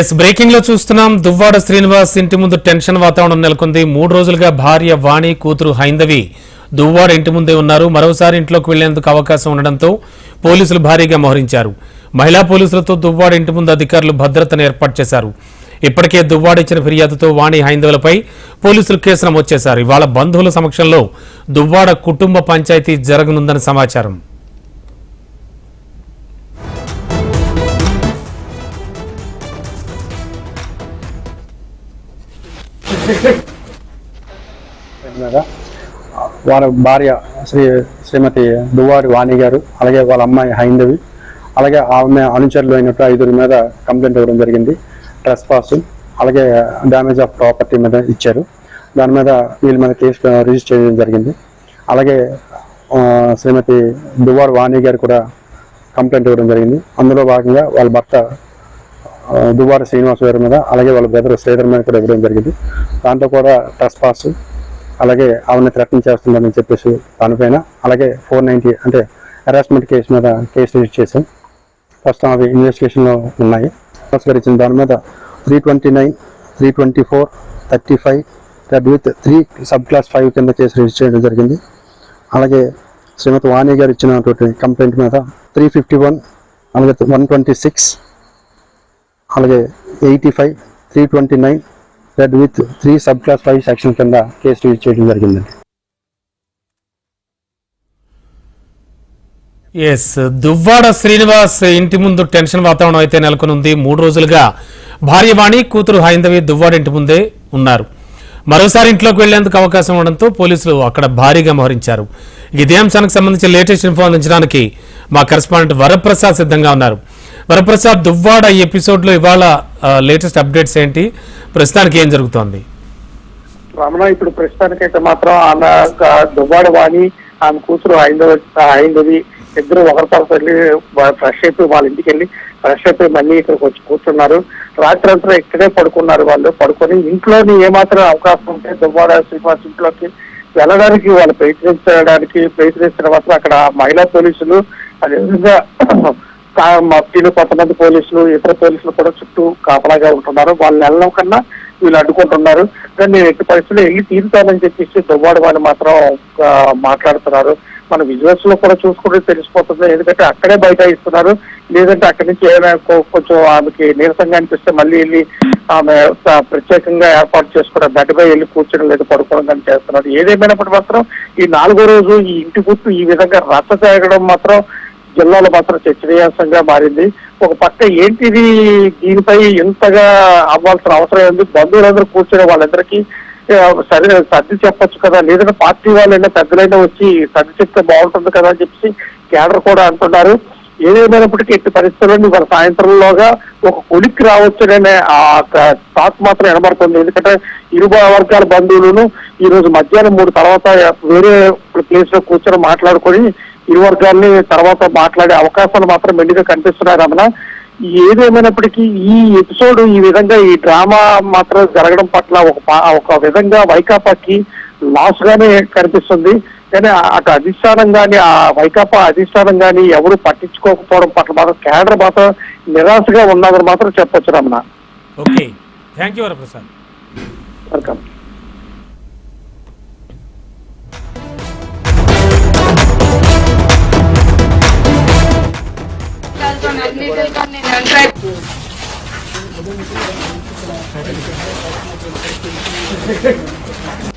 Yes బ్రేకింగ్లో చూస్తున్నాం. దువ్వాడ శ్రీనివాస్ ఇంటి ముందు టెన్షన్ వాతావరణం నెలకొంది. మూడు రోజులుగా భార్య వాణి కూతురు హైందవి దువ్వాడ ఇంటి ముందే ఉన్నారు. మరోసారి ఇంట్లోకి వెళ్ళేందుకు అవకాశం ఉండడంతో పోలీసులు భారీగా మోహరించారు. మహిళా పోలీసులతో దువ్వాడ ఇంటి ముందు అధికారులు భద్రతను ఏర్పాటు చేశారు. ఇప్పటికే దువ్వాడ ఇచ్చిన ఫిర్యాదుతో వాణి హైందవులపై పోలీసులు కేసు నమోదు చేశారు. ఇవాళ బంధువుల సమక్షంలో దువ్వాడ కుటుంబ పంచాయతీ జరగనుందని సమాచారం. వారి వాళ్ళ భార్య శ్రీ శ్రీమతి దువ్వారి వాణి గారు అలాగే వాళ్ళ అమ్మాయి హైందవి అలాగే ఆమె అనుచరులు అయినట్టు ఐదుగురి మీద కంప్లైంట్ ఇవ్వడం జరిగింది. ట్రెస్ పాస్ అలాగే డ్యామేజ్ ఆఫ్ ప్రాపర్టీ మీద ఇచ్చారు. దాని మీద వీళ్ళ మీద కేసు రిజిస్టర్ చేయడం జరిగింది. అలాగే శ్రీమతి దువ్వారి వాణి గారు కూడా కంప్లైంట్ ఇవ్వడం జరిగింది. అందులో భాగంగా వాళ్ళ భర్త ఆ, శ్రీనివాస్ గారి మీద అలాగే వాళ్ళ బ్రదర్ శ్రీధర్ మీద కూడా ఇవ్వడం జరిగింది. దాంతో కూడా ట్రస్ పాస్ అలాగే ఆమెను థ్రెటన్ చేస్తుందని చెప్పేసి దానిపైన అలాగే ఫోర్ నైంటీ అంటే హెరాస్మెంట్ కేసు మీద కేసు రిజిస్టర్ చేశాం. ప్రస్తుతం అవి ఇన్వెస్టిగేషన్లో ఉన్నాయి. శ్రీనివాస్ గారు ఇచ్చిన దాని మీద three twenty nine three twenty four thirty five read with three sub class five కింద కేసు రిజిస్టర్ చేయడం జరిగింది. అలాగే శ్రీమతి వాణి గారు ఇచ్చినటువంటి కంప్లైంట్ మీద త్రీ ఫిఫ్టీ వన్ అలాగే వన్ ట్వంటీ సిక్స్ అలాగే eighty five three twenty nine read with three sub class five section కింద కేసు రిజిస్టర్ చేయడం జరిగిందండి. ఎస్ దువ్వాడ శ్రీనివాస్ ఇంటి ముందు టెన్షన్ వాతావరణం అయితే నెలకొనుంది. మూడు రోజులుగా భార్య వాణి కూతురు హైందవి దువ్వాడ ఇంటి ముందే ఉన్నారు. మరోసారి ఇంట్లోకి వెళ్ళేందుకు అవకాశం ఉండడంతో పోలీసులు అక్కడ భారీగా మోహరించారు. ఇదే అంశానికి సంబంధించి లేటెస్ట్ ఇన్ఫో అందించడానికి మా కరెస్పాండెంట్ వరప్రసాద్ సిద్ధంగా ఉన్నారు. వరప్రసాద్ దువ్వాడ ఈ ఎపిసోడ్లో ఇవాళ లేటెస్ట్ అప్డేట్స్ ఏంటి? ప్రస్తుతానికి ఏం జరుగుతోంది? రమణ ఇప్పుడు ప్రస్తుతానికైతే మాత్రం ఆమె దువ్వాడ వాణి ఆమె కూతురు ఐందవ ఐందవి ఇద్దరు ఒకరితో వెళ్ళి ఫ్రెష్ అయిపోయి వాళ్ళ ఇంటికి వెళ్ళి ఫ్రెష్ అయిపోయి మళ్ళీ ఇక్కడికి వచ్చి కూర్చున్నారు. రాత్రి అంతా ఇక్కడే పడుకున్నారు వాళ్ళు. పడుకొని ఇంట్లోని ఏమాత్రం అవకాశం ఉంటే దువ్వాడ శ్రీనివాస్ ఇంట్లోకి వెళ్ళడానికి వాళ్ళు ప్రయత్నించడానికి ప్రయత్నించిన మాత్రం అక్కడ మహిళా పోలీసులు అదేవిధంగా మట్టిని కొంతమంది పోలీసులు ఇతర పోలీసులు కూడా చుట్టూ కాపలాగా ఉంటున్నారు. వాళ్ళని వెళ్ళడం కన్నా వీళ్ళు అడ్డుకుంటున్నారు. కానీ నేను ఎట్టి పరిస్థితుల్లో వెళ్ళి తీరుతానని చెప్పేసి దువ్వాడు వాళ్ళు మాత్రం మాట్లాడుతున్నారు. మన విజువల్స్లో కూడా చూసుకుంటే తెలిసిపోతుంది. ఎందుకంటే అక్కడే బయట ఇస్తున్నారు లేదంటే అక్కడి నుంచి ఏమైనా కొంచెం ఆమెకి నీరసంగా అనిపిస్తే మళ్ళీ వెళ్ళి ఆమె ప్రత్యేకంగా ఏర్పాటు చేసుకోవడం బెడ్పై వెళ్ళి కూర్చోడం లేదు పడుకోవడం కానీ చేస్తున్నారు. ఏదేమైనప్పటికీ మాత్రం ఈ నాలుగో రోజు ఈ ఇంటి గుర్తు ఈ విధంగా రచ్చ చేయడం మాత్రం జిల్లాలో మాత్రం చర్చనీయాంశంగా మారింది. ఒక పక్క ఏంటిది దీనిపై ఇంతగా అవ్వాల్సిన అవసరం ఉంది బంధువులందరూ కూర్చొని వాళ్ళందరికీ సరే సర్ది చెప్పొచ్చు కదా. లేదంటే పార్టీ వాళ్ళైనా పెద్దలైనా వచ్చి సర్ది చెప్తే బాగుంటుంది కదా అని చెప్పి కేడర్ కూడా అంటున్నారు. ఏదేమైనప్పటికీ ఎట్టి పరిస్థితుల్లో ఇవాళ సాయంత్రంలోగా ఒక కొలిక్కి రావచ్చుననే ఆ టాక్ మాత్రం ఎనబడుతుంది ఎందుకంటే ఇరు వర్గాల బంధువులను ఈ రోజు మధ్యాహ్నం మూడు తర్వాత వేరే ప్లేస్లో కూర్చొని మాట్లాడుకొని ఇరు వర్గాల్ని తర్వాత మాట్లాడే అవకాశాలు మాత్రం మెండుగా కనిపిస్తున్నాయి రమణ. ఏదేమైనప్పటికీ ఈ ఎపిసోడ్ ఈ విధంగా ఈ డ్రామా మాత్రం జరగడం పట్ల ఒక ఒక విధంగా వైకాపాకి లాస్ గానే కనిపిస్తుంది. కానీ అటు అధిష్టానం గాని ఆ వైకాపా అధిష్టానం గాని ఎవరు పట్టించుకోకపోవడం పట్ల మాత్రం కేడర్ మాత్రం నిరాశగా ఉన్నదని మాత్రం చెప్పొచ్చు Ramana. Okay. Thank you Varaprasad. Welcome. Thank